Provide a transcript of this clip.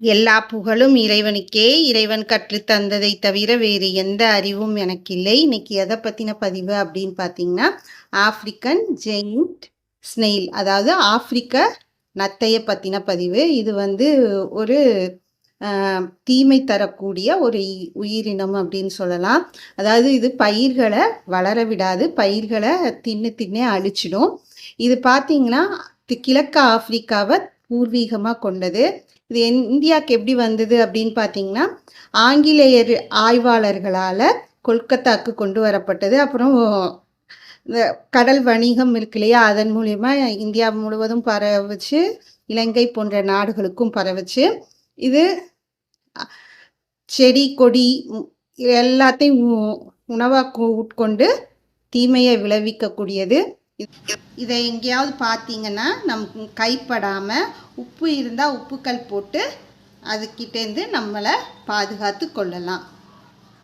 எல்லா புகழும் இறைவனுக்கே. இறைவன் கற்றுத் தந்ததை தவிர வேறு எந்த அறிவும் எனக்கு இல்லை இன்னைக்கு எதை பற்றின பதிவு அப்படின்னு பார்த்தீங்கன்னா ஆப்ரிக்கன் ஜெயிண்ட் ஸ்னெயில் அதாவது ஆப்பிரிக்க நத்தையை பற்றின பதிவு. இது வந்து ஒரு தீமை தரக்கூடிய ஒரு இ- உயிரினம் அப்படின்னு சொல்லலாம். அதாவது இது பயிர்களை வளர விடாது பயிர்களை தின்னு தின்னே அழிச்சிடும். இது பார்த்தீங்கன்னா தி- கிழக்கு ஆப்பிரிக்காவை பூர்வீகமாக கொண்டது. இது இந்தியாவுக்கு எப்படி வந்தது அப்படின்னு பார்த்தீங்கன்னா ஆங்கிலேயர் ஆய்வாளர்களால் கொல்கத்தாக்கு கொண்டு வரப்பட்டது. அப்புறம் இந்த கடல் வணிகம் இருக்கு இல்லையா? அதன் மூலயமா இந்தியா முழுவதும் பரவச்சு இலங்கை போன்ற நாடுகளுக்கும் பரவச்சு இது செடி கொடி எல்லாத்தையும் உ- உட்கொண்டு தீமையை விளைவிக்கக்கூடியது. இதை எங்கேயாவது பார்த்தீங்கன்னா நம் கைப்படாமல் உப்பு இருந்தால் உப்புக்கல் போட்டு அதுக்கிட்டேருந்து நம்மளை பாதுகாத்து கொள்ளலாம்.